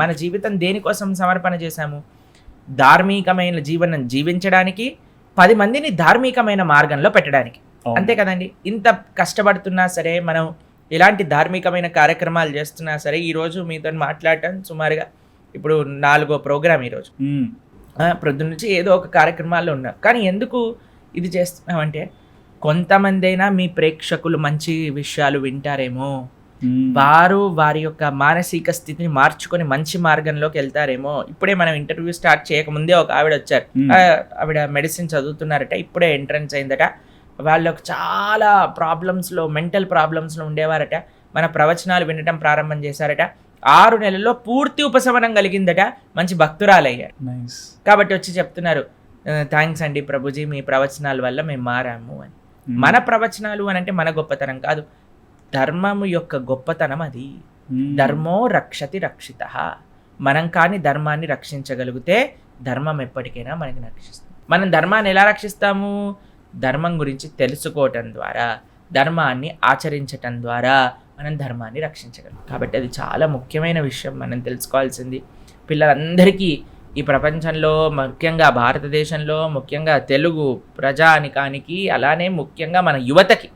మన జీవితం దేనికోసం సమర్పణ చేశాము? ధార్మికమైన జీవనం జీవించడానికి పది మందిని ధార్మికమైన మార్గంలో పెట్టడానికి. అంతే కదండి? ఇంత కష్టపడుతున్నా సరే మనం ఇలాంటి ధార్మికమైన కార్యక్రమాలు చేస్తున్నా సరే ఈరోజు మీతో మాట్లాడటం సుమారుగా ఇప్పుడు నాలుగో ప్రోగ్రామ్ ఈరోజు ప్రొద్దున నుంచి ఏదో ఒక కార్యక్రమాల్లో ఉన్నాం. కానీ ఎందుకు ఇది చేస్తున్నామంటే కొంతమంది అయినా మీ ప్రేక్షకులు మంచి విషయాలు వింటారేమో. వారు వారి యొక్క మానసిక స్థితిని మార్చుకొని మంచి మార్గంలోకి వెళ్తారేమో. ఇప్పుడే మనం ఇంటర్వ్యూ స్టార్ట్ చేయకముందే ఒక ఆవిడ వచ్చారు. ఆ, ఆవిడ మెడిసిన్ చదువుతున్నారట ఇప్పుడే ఎంట్రన్స్ అయిందట. వాళ్ళకు చాలా ప్రాబ్లమ్స్లో మెంటల్ ప్రాబ్లమ్స్లో ఉండేవారట. మన ప్రవచనాలు వినటం ప్రారంభం చేశారట. ఆరు నెలల్లో పూర్తి ఉపశమనం కలిగిందట. మంచి భక్తురాలయ్యారు. కాబట్టి వచ్చి చెప్తున్నారు థ్యాంక్స్ అండి ప్రభుజీ మీ ప్రవచనాల వల్ల మేము మారాము అని. మన ప్రవచనాలు అని అంటే మన గొప్పతనం కాదు. ధర్మము యొక్క గొప్పతనం అది. ధర్మో రక్షతి రక్షిత. మనం కానీ ధర్మాన్ని రక్షించగలిగితే ధర్మం ఎప్పటికైనా మనకి రక్షిస్తుంది. మనం ధర్మాన్ని ఎలా రక్షిస్తాము? ధర్మం గురించి తెలుసుకోవటం ద్వారా ధర్మాన్ని ఆచరించటం ద్వారా మనం ధర్మాన్ని రక్షించగలం. కాబట్టి అది చాలా ముఖ్యమైన విషయం మనం తెలుసుకోవాల్సింది. పిల్లలందరికీ ఈ ప్రపంచంలో ముఖ్యంగా భారతదేశంలో ముఖ్యంగా తెలుగు ప్రజానికానికి అలానే ముఖ్యంగా మన యువతకి